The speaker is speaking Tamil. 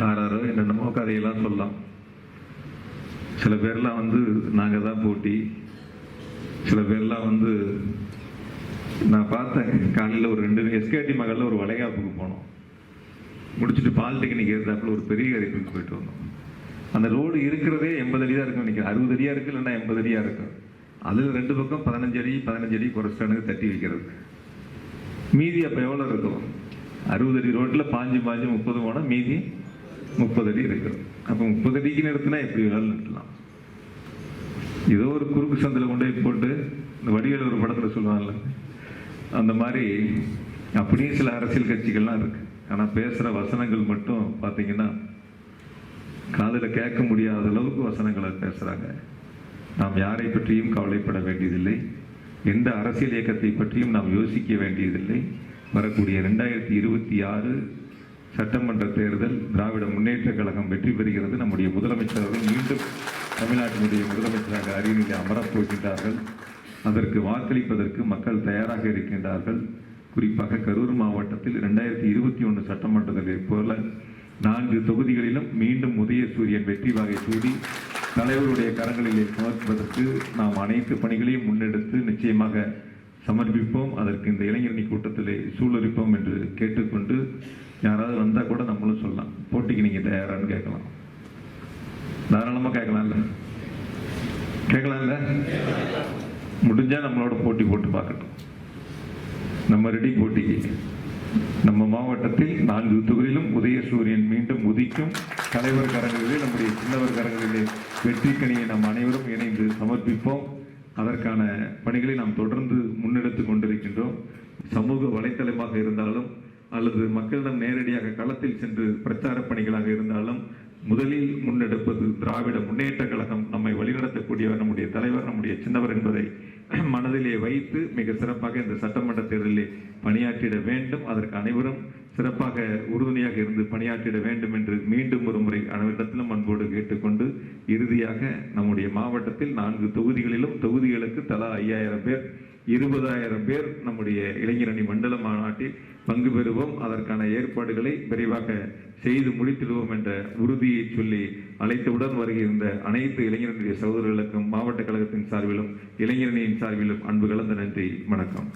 யாராரோ என்னென்னமோ கதையெல்லாம் சொல்லலாம். சில பேர்லாம் வந்து நாங்கள் தான் போட்டி. சில பேர்லாம் வந்து நான் பார்த்தேன் காலையில் ஒரு ரெண்டு எஸ்கேடி மகளில் ஒரு வளைகாப்புக்கு போனோம். முடிச்சுட்டு பாலிடெக்னிக் இருந்தாப்புல ஒரு பெரிய கரைப்புக்கு போயிட்டு வந்தோம். அந்த ரோடு இருக்கிறதே எண்பது அடி தான் இருக்கும் நினைக்கிறேன். அறுபது அடியாக இருக்கு இல்லைன்னா எண்பது அடியாக இருக்கும் அதில் ரெண்டு பக்கம் பதினஞ்சு அடி பதினஞ்சு அடி குறைச்சானுக்கு தட்டி வைக்கிறது மீதி அப்போ எவ்வளோ இருக்கும்? அறுபது அடி ரோட்டில் பாஞ்சு பாஞ்சு முப்பது போனால் மீதி முப்பது அடி இருக்கு. அப்போ முப்பது அடிக்கு நிறுத்தினா எப்படி வேணாலும் நிறுத்தலாம். ஏதோ ஒரு குறுக்கு சந்தில் கொண்டு போய் போட்டு இந்த வடிவேல் ஒரு படத்தில் சொல்லுவாங்கல்ல அந்த மாதிரி அப்படியும் சில அரசியல் கட்சிகள்லாம் இருக்கு. ஆனால் பேசுகிற வசனங்கள் மட்டும் பார்த்தீங்கன்னா காதில் கேட்க முடியாத அளவுக்கு வசனங்களை பேசுகிறாங்க நாம் யாரை பற்றியும் கவலைப்பட வேண்டியதில்லை. எந்த அரசியல் இயக்கத்தை பற்றியும் நாம் யோசிக்க வேண்டியதில்லை. வரக்கூடிய ரெண்டாயிரத்தி இருபத்தி ஆறு சட்டமன்ற தேர்தல் திராவிட கழகம் வெற்றி பெறுகிறது. நம்முடைய முதலமைச்சர் மீண்டும் தமிழ்நாட்டினுடைய முதலமைச்சராக அரியணையில் அமரப்போகின்றார்கள் அதற்கு வாக்களிப்பதற்கு மக்கள் தயாராக இருக்கின்றார்கள். குறிப்பாக கரூர் மாவட்டத்தில் ரெண்டாயிரத்தி இருபத்தி ஒன்று சட்டமன்றத்தை போல நான்கு தொகுதிகளிலும் மீண்டும் உதயசூரியன் வெற்றி வாகை சூடி தலைவருடைய கரங்களிலே சுமர்ப்பதற்கு நாம் அனைத்து பணிகளையும் முன்னெடுத்து நிச்சயமாக சமர்ப்பிப்போம். அதற்கு இந்த இளைஞரணி கூட்டத்திலே சூழலிப்போம் என்று கேட்டுக்கொண்டு யாராவது வந்தால் கூட நம்மளும் சொல்லலாம். போட்டிக்கு நீங்கள் தயாரான்னு கேட்கலாம். தாராளமாக கேட்கலாம்ல. கேட்கலாம்ல? முடிஞ்சால் நம்மளோட போட்டி போட்டு பார்க்கட்டும். நம்ம ரெடி போட்டிக்கு நம்ம மாவட்டத்தில் நான்கு தொகுதியிலும் உதயசூரியன் மீண்டும் உதிக்கும். தலைவர் கரங்களிலே நம்முடைய சின்னவர் கரங்களிலே வெற்றி கணியை நாம் அனைவரும் இணைந்து சமர்ப்பிப்போம். அதற்கான பணிகளை நாம் தொடர்ந்து முன்னெடுத்து கொண்டிருக்கின்றோம். சமூக வலைத்தளமாக இருந்தாலும் அல்லது மக்களிடம் நேரடியாக களத்தில் சென்று பிரச்சார பணிகளாக இருந்தாலும் முதலில் முன்னெடுப்பது திராவிட முன்னேற்ற கழகம் நம்மை வழிநடத்தக்கூடியவர் நம்முடைய தலைவர் நம்முடைய சின்னவர் என்பதை மனதிலே வைத்து மிக சிறப்பாக இந்த சட்டமன்ற தேர்தலில் பணியாற்றிட வேண்டும். அதற்கு அனைவரும் சிறப்பாக உறுதுணையாக இருந்து பணியாற்றிட வேண்டும் என்று மீண்டும் ஒரு முறை அனைவரிடத்திலும் அன்போடு கேட்டுக்கொண்டு இறுதியாக நம்முடைய மாவட்டத்தில் நான்கு தொகுதிகளிலும் தொகுதிகளுக்கு தலா ஐயாயிரம் பேர் இருபதாயிரம் பேர் நம்முடைய இளைஞரணி மண்டல மாநாட்டில் பங்கு பெறுவோம். அதற்கான ஏற்பாடுகளை விரைவாக செய்து முடித்திடுவோம் என்ற உறுதியை சொல்லி அழைத்தவுடன் வருகின்ற அனைத்து இளைஞரனுடைய சகோதரர்களுக்கும் மாவட்ட கழகத்தின் சார்பிலும் இளைஞரணியின் சார்பிலும் அன்பு கலந்த நன்றி. வணக்கம்.